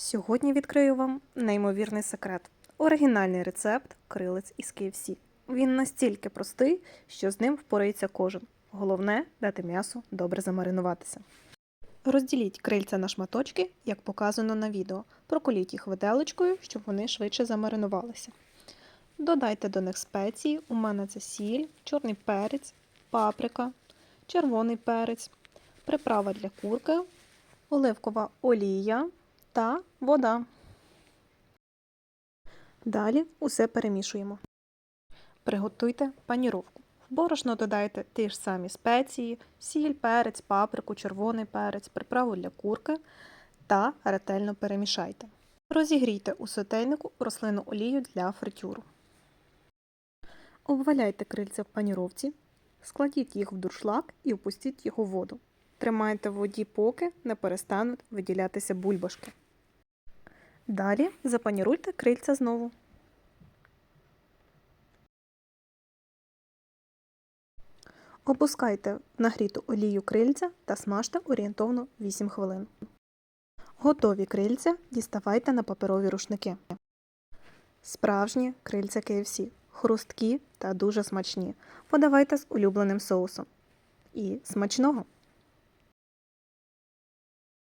Сьогодні відкрию вам неймовірний секрет. Оригінальний рецепт крилець із KFC. Він настільки простий, що з ним впорається кожен. Головне дати м'ясу добре замаринуватися. Розділіть крильця на шматочки, як показано на відео. Проколіть їх виделочкою, щоб вони швидше замаринувалися. Додайте до них спеції. У мене це сіль, чорний перець, паприка, червоний перець, приправа для курки, оливкова олія та вода. Далі усе перемішуємо. Приготуйте паніровку. В борошно додайте ті ж самі спеції, сіль, перець, паприку, червоний перець, приправу для курки та ретельно перемішайте. Розігрійте у сотейнику рослинну олію для фритюру. Обваляйте крильця в паніровці, складіть їх в дуршлаг і опустіть їх у воду. Тримайте в воді, поки не перестануть виділятися бульбашки. Далі запаніруйте крильця знову. Опускайте нагріту олію крильця та смажте орієнтовно 8 хвилин. Готові крильця діставайте на паперові рушники. Справжні крильця KFC. Хрусткі та дуже смачні. Подавайте з улюбленим соусом. І смачного!